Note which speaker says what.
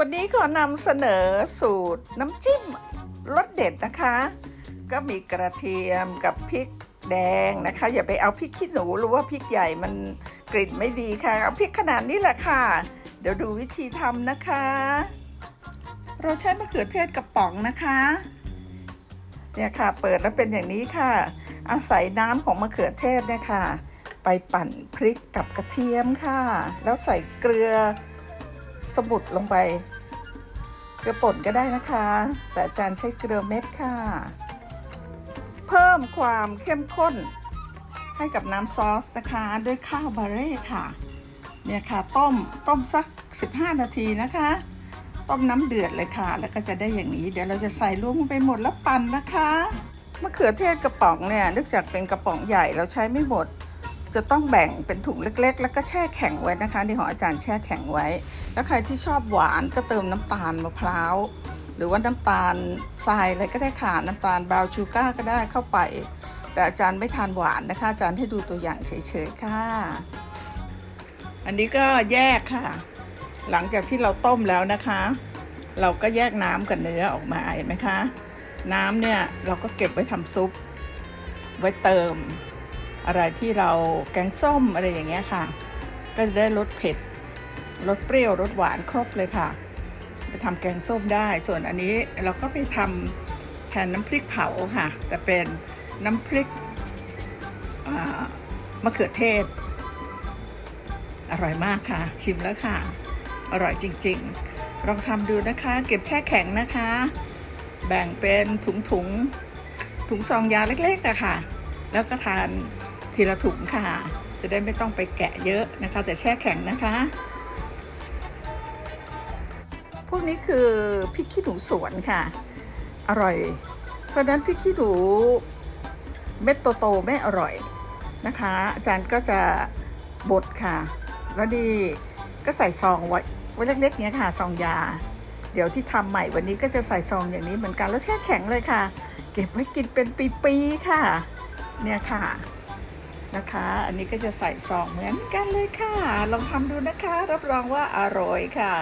Speaker 1: วันนี้ขอนำเสนอสูตรน้ำจิ้มรสเด็ดนะคะ ก็มีกระเทียมกับพริกแดงนะคะ อย่าไปเอาพริกขี้หนูหรือว่าพริกใหญ่มันกลิ่นไม่ดีค่ะ เอาพริกขนาดนี้แหละค่ะ เดี๋ยวดูวิธีทำนะคะ เราใช้มะเขือเทศกระป๋องนะคะเนี่ยค่ะ เปิดแล้วเป็นอย่างนี้ค่ะ อาศัยน้ำของมะเขือเทศเนี่ยค่ะ ไปปั่นพริกกับกระเทียมค่ะ แล้วใส่เกลือ สมุดลงไป เกลือป่นก็ได้นะคะ แต่อาจารย์ใช้เกลือเม็ดค่ะ เพิ่มความเข้มข้น ให้กับน้ำซอสนะคะ ด้วยข้าวบาเร่ค่ะ เนี่ยค่ะต้มต้มสัก 15 นาทีนะคะ ต้มน้ำเดือดเลยค่ะ แล้วก็จะได้อย่างนี้ เดี๋ยวเราจะใส่รวมลงไปหมดแล้วปั่นนะคะมะเขือเทศกระป๋องเนี่ยเนื่องจากเป็นกระป๋องใหญ่เราใช้ไม่หมด จะต้องแบ่งเป็นถุงเล็ก ๆ แล้วก็แช่แข็งไว้นะคะนี่ของอาจารย์แช่แข็งไว้ แล้วใครที่ชอบหวานก็เติมน้ำตาลมะพร้าวหรือว่าน้ำตาลทรายอะไรก็ได้ค่ะน้ำตาลบราวน์ชูการ์ก็ได้เข้าไป แต่อาจารย์ไม่ทานหวานนะคะ อาจารย์ให้ดูตัวอย่างเฉยๆค่ะ อันนี้ก็แยกค่ะ หลังจากที่เราต้มแล้วนะคะ เราก็แยกน้ำกับเนื้อออกมาเห็นไหมคะ น้ำเนี่ยเราก็เก็บไว้ทำซุป ไว้เติม อะไรที่เราแกงส้มอะไรอย่างเงี้ยค่ะ ก็จะได้รสเผ็ดรสเปรี้ยวรสหวานครบเลยค่ะ ไปทำแกงส้มได้ ส่วนอันนี้เราก็ไปทำแทนน้ำพริกเผาค่ะ แต่เป็นน้ำพริกมะเขือเทศ อร่อยมากค่ะ ชิมแล้วค่ะ อร่อยจริงๆลองทำดูนะคะ เก็บแช่แข็งนะคะ แบ่งเป็นถุงถุงถุงซองยาเล็กๆอะค่ะ แล้วก็ทาน ทีละถุงค่ะ จะได้ไม่ต้องไปแกะเยอะนะคะ แต่แช่แข็งนะคะ พวกนี้คือพริกขี้หนูสวนค่ะ อร่อย เพราะนั้นพริกขี้หนูเม็ดโตๆไม่อร่อยนะคะ อาจารย์ก็จะบดค่ะ แล้วดีก็ใส่ซองไว้ไว้เล็กๆเนี้ยค่ะซองยา เดี๋ยวที่ทำใหม่วันนี้ก็จะใส่ซองอย่างนี้เหมือนกันแล้วแช่แข็งเลยค่ะ เก็บไว้กินเป็นปีๆค่ะ เนี่ยค่ะ นะคะ อันนี้ก็จะใส่ซองเหมือนกันเลยค่ะ ลองทำดูนะคะ รับรองว่าอร่อยค่ะ